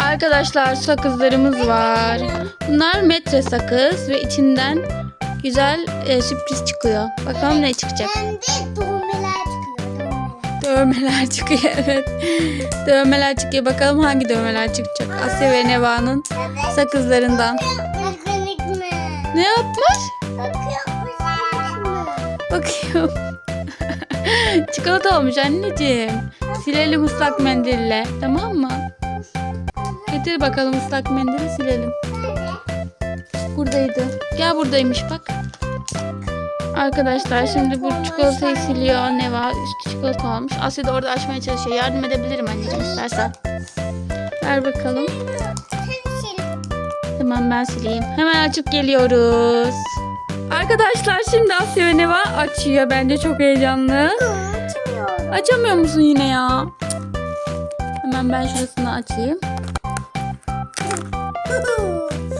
Arkadaşlar sakızlarımız var. Bunlar metre sakız ve içinden güzel e, sürpriz çıkıyor. Bakalım ne çıkacak. Hem de doğmeler çıkıyor. Dövmeler çıkıyor evet. Dövmeler çıkıyor. Bakalım hangi dövmeler çıkacak. Asya ve Neva'nın Evet. sakızlarından. Mi? Ne yapmış? Bakıyor musun? Bakıyorum. Çikolata olmuş anneciğim. Silelim ıslak mendille. Tamam mı? Getir bakalım ıslak mendili silelim. Buradaydı. Gel buradaymış bak. Arkadaşlar şimdi bu çikolatayı siliyor. Neva üstü çikolata olmuş. Asya da orada açmaya çalışıyor. Yardım edebilirim anneciğim istersen. Ver bakalım. Tamam ben sileyim. Hemen açıp geliyoruz. Arkadaşlar şimdi Asya ve Neva açıyor. Bence çok heyecanlı. Açamıyor musun yine ya? Hemen ben şurasını açayım.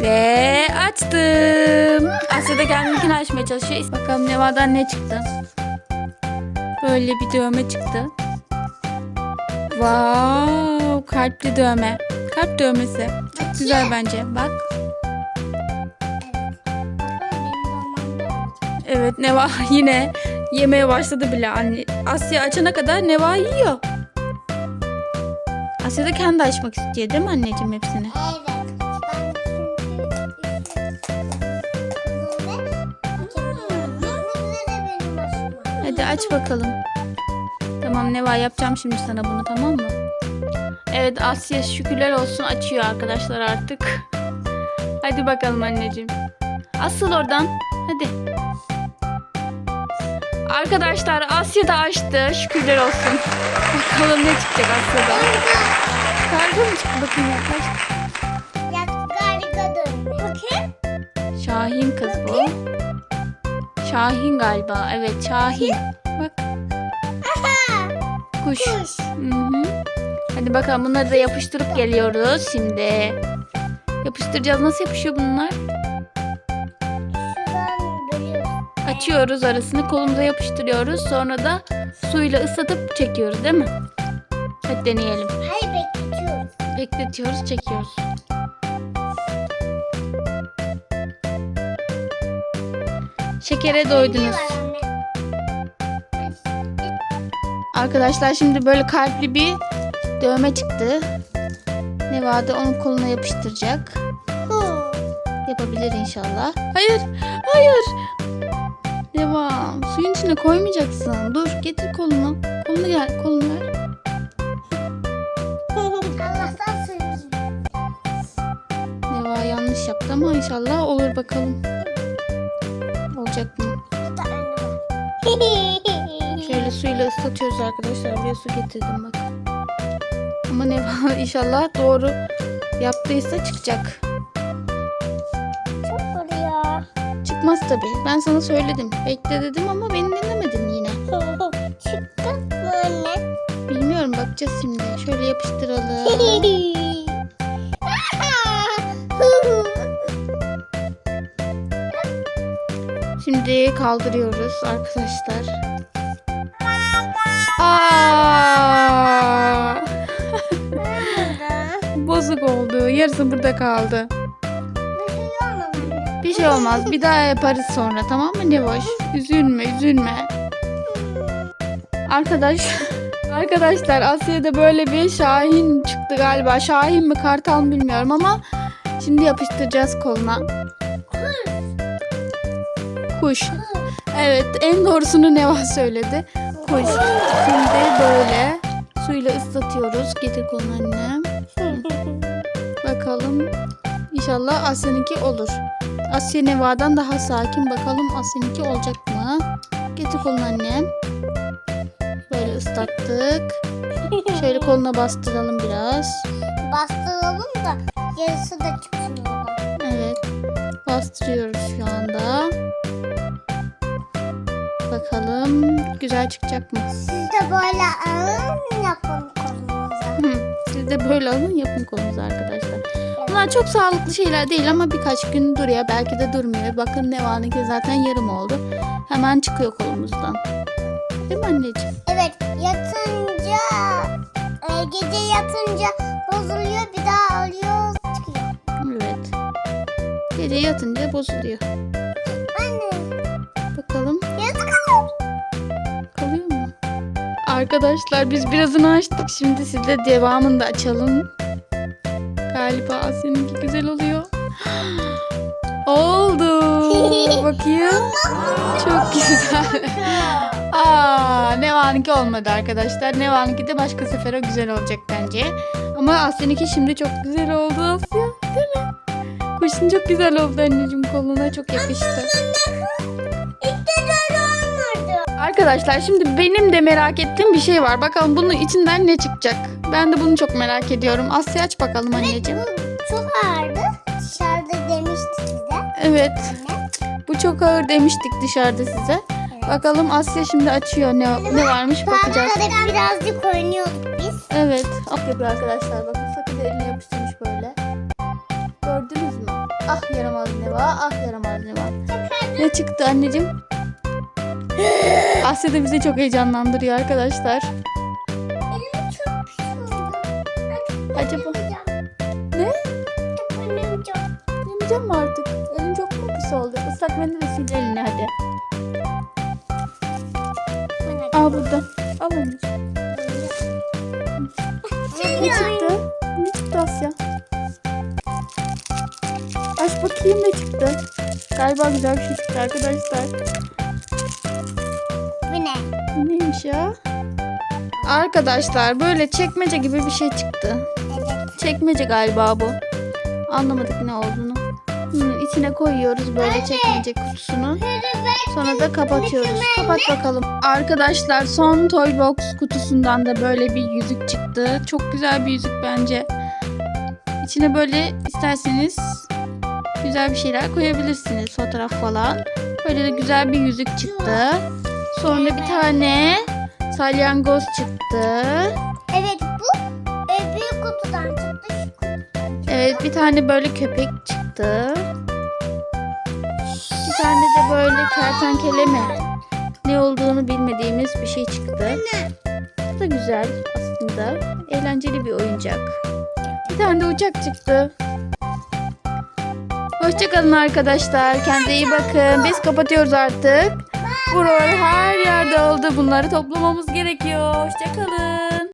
Ve açtım. Asya da kendininkini açmaya çalışıyor. Bakalım Neva'dan ne çıktı? Böyle bir dövme çıktı. Wow, kalpli dövme. Kalp dövmesi. Çok güzel bence. Bak. Evet Neva yine yemeye başladı bile. Anne, Asya açana kadar Neva yiyor. Asya da kendi açmak istiyor değil mi anneciğim hepsini? Hadi aç bakalım. Tamam Neva yapacağım şimdi sana bunu tamam mı? Evet Asya şükürler olsun açıyor arkadaşlar artık. Hadi bakalım anneciğim. Asıl oradan. Hadi. Arkadaşlar Asya da açtı. Şükürler olsun. Bakalım ne çıkacak Asya'da. Kargo mu çıktı? Bakın yaklaş. Bakayım. Şahin kız. Şahin galiba. Evet Şahin. Bak kuş. Kuş. Hı hı. Hadi bakalım bunları da yapıştırıp geliyoruz şimdi. Yapıştıracağız. Nasıl yapışıyor bunlar? Açıyoruz arasını kolumuza yapıştırıyoruz. Sonra da suyla ıslatıp çekiyoruz değil mi? Hadi deneyelim. Hayır bekletiyoruz. Bekletiyoruz, çekiyoruz. Şekere doydunuz. Arkadaşlar şimdi böyle kalpli bir dövme çıktı. Nevada onun koluna yapıştıracak. Yapabilir inşallah. Hayır, hayır. Neva, suyun içine koymayacaksın. Dur, getir kolunu. Kolunu gel, kolunu ver. Neva yanlış yaptı ama inşallah olur bakalım. Olacak mı? Şöyle suyla ıslatıyoruz arkadaşlar. Buraya su getirdim bak. Ama Neva inşallah doğru yaptıysa çıkacak. Çok vuruyor. Çıkmaz tabii. Ben sana söyledim. Bekle dedim ama beni dinlemedin yine. Çıktı mı anne? Bilmiyorum bakacağız şimdi. Şöyle yapıştıralım. Şimdi kaldırıyoruz arkadaşlar. Aa! Bozuk oldu. Yarısı burada kaldı. Bir şey olmaz. Bir daha yaparız sonra tamam mı Nevoş? Üzülme üzülme. Arkadaş Arkadaşlar Asya'da böyle bir Şahin çıktı galiba. Şahin mi kartal mı bilmiyorum ama şimdi yapıştıracağız koluna. Kuş. Evet en doğrusunu Neva söyledi. Kuş. Şimdi böyle suyla ıslatıyoruz. Getir kolunu annem. Bakalım. İnşallah Asya'nınki olur. Asya Neva'dan daha sakin. Bakalım Asya'nınki olacak mı? Getir kolunu annem. Böyle ıslattık. Şöyle koluna bastıralım biraz. Bastıralım da yarısı da çıksın oradan. Evet. Bastırıyoruz şu anda. Bakalım güzel çıkacak mı? Siz de böyle alın yapın kolunuza. Hı, Siz de böyle alın yapın kolunuzu arkadaşlar. Bunlar çok sağlıklı şeyler değil ama birkaç gün duruyor. Belki de durmuyor. Bakın Neva'nınki zaten yarım oldu. Hemen çıkıyor kolumuzdan. Değil mi anneciğim? Evet yatınca e, gece yatınca bozuluyor bir daha alıyor Gece yatınca bozuluyor. Anne. Bakalım Arkadaşlar biz birazını açtık. Şimdi siz de devamını da açalım. Galiba seninki güzel oluyor. Oldu. Bakayım. Çok güzel. Aa, Neva'nınki olmadı arkadaşlar. Neva'nınki de başka sefere güzel olacak bence. Ama Asya'nınki şimdi çok güzel oldu Asya. Değil mi? Kuşun çok güzel oldu anneciğim koluna çok yakıştı. Arkadaşlar şimdi benim de merak ettiğim bir şey var. Bakalım bunun içinden ne çıkacak? Ben de bunu çok merak ediyorum. Asya aç bakalım anneciğim. Bu çok ağırdı. Dışarıda demişti size. Evet. Anne. Bu çok ağır demiştik dışarıda size. Bakalım Asya şimdi açıyor. Ne, ne varmış bakacağız. Parkta birazcık oynuyorduk biz. Evet. Af yapıyor arkadaşlar. Bakın sakız eline yapıştırmış böyle. Gördünüz mü? Ah yaramaz ne var? Ah yaramaz ne var? Ne çıktı anneciğim? Asya da bizi çok heyecanlandırıyor arkadaşlar. Elim çok pis. Acaba- Ne? Çok. Yemeyeceğim mi artık? Elin çok mu pis oldu? Islak mendil sil elini hadi. Al burada. Al anneciğim. Ne çıktı? Ne çıktı Asya? Aç bakayım ne çıktı. Galiba güzel bir şey çıktı arkadaşlar. Neymiş ya? Arkadaşlar böyle çekmece gibi bir şey çıktı. Çekmece galiba bu. Anlamadık ne olduğunu. Hmm, içine koyuyoruz böyle çekmece kutusunu. Sonra da kapatıyoruz. Kapat bakalım. Arkadaşlar son Toybox kutusundan da böyle bir yüzük çıktı. Çok güzel bir yüzük bence. İçine böyle isterseniz güzel bir şeyler koyabilirsiniz. Fotoğraf falan. Böyle de güzel bir yüzük çıktı. Sonra bir tane salyangoz çıktı. Evet bu e, büyük kutudan çıktı. Şu kutudan. Evet bir tane böyle köpek çıktı. Bir tane de böyle kertenkele mi? Ne olduğunu bilmediğimiz bir şey çıktı. Bu da güzel aslında. Eğlenceli bir oyuncak. Bir tane de uçak çıktı. Hoşçakalın arkadaşlar. Kendinize iyi bakın. Biz kapatıyoruz artık. Buralar her yerde oldu. Bunları toplamamız gerekiyor. Hoşçakalın.